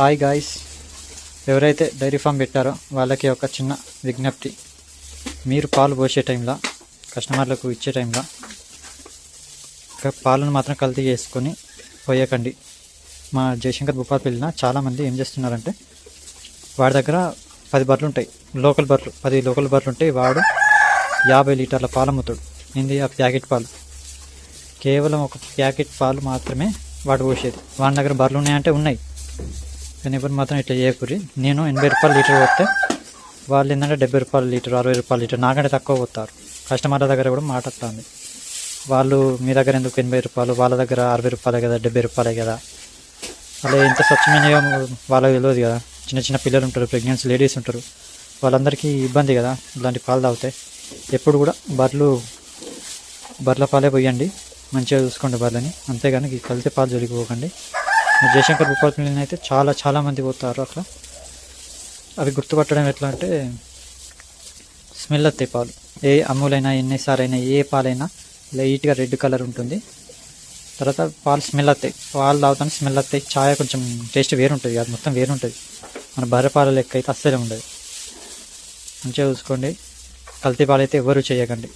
Hi guys. ఎవరైతే dairy farm పెట్టారో వాళ్ళకి ఒక చిన్న విజ్ఞప్తి. మీరు పాలు పోసే టైంలో కస్టమర్లకు ఇచ్చే టైంలో పాలను మాత్రం కల్తీ చేసుకొని పోయకండి. మా జయశంకర్ భూపాలపల్లిన చాలామంది ఏం చేస్తున్నారంటే వాడి దగ్గర పది బర్రెలు ఉంటాయి. లోకల్ బర్రెలు పది లోకల్ బర్రెలు ఉంటాయి వాడు యాభై లీటర్ల పాలు అమ్ముతాడు. ఏంది? ఆ ప్యాకెట్ పాలు. కేవలం ఒక ప్యాకెట్ పాలు మాత్రమే వాడు పోసేది. వాడి దగ్గర బర్రెలు ఉన్నాయంటే ఉన్నాయి. కానీ ఇప్పుడు మాత్రం ఇట్లా చేయకూరి నేను ఎనభై రూపాయలు లీటర్ పోతే వాళ్ళు ఏంటంటే డెబ్బై రూపాయలు లీటర్ అరవై రూపాయలు లీటర్ నాకంటే తక్కువ పోతారు. కస్టమర్ల దగ్గర కూడా మాట వస్తుంది. వాళ్ళు మీ దగ్గర ఎందుకు ఎనభై రూపాయలు? వాళ్ళ దగ్గర అరవై రూపాయలే కదా డెబ్బై రూపాయలే కదా. అలా ఎంత స్వచ్ఛమైన వాళ్ళకి తెలియదు కదా. చిన్న చిన్న పిల్లలు ఉంటారు ప్రెగ్నెన్సీ లేడీస్ ఉంటారు. వాళ్ళందరికీ ఇబ్బంది కదా ఇలాంటి పాలు తాగితే. ఎప్పుడు కూడా బర్రెలు బర్రెల పాలే పోయండి. మంచిగా చూసుకోండి బర్రెలని. అంతేగాని ఈ పాలు జోలికి జయశంకర్ భూపాలపల్లిని అయితే చాలా చాలామంది పోతారు అట్లా. అవి గుర్తుపట్టడం ఎట్లా అంటే స్మెల్ వస్తాయి పాలు. ఏ అమ్ములైనా ఎన్నిసారైనా అయినా ఏ పాలైనా లైట్గా రెడ్ కలర్ ఉంటుంది. తర్వాత పాలు స్మెల్ వస్తాయి పాలు తాగుతాను స్మెల్ వస్తాయి ఛాయ కొంచెం టేస్ట్ వేరుంటుంది. అది మొత్తం వేరుంటుంది. మన బర్రె పాల లెక్క అయితే అస్సలే ఉండదు. మంచిగా చూసుకోండి. కల్తీ పాలు అయితే ఎవరు చేయకండి.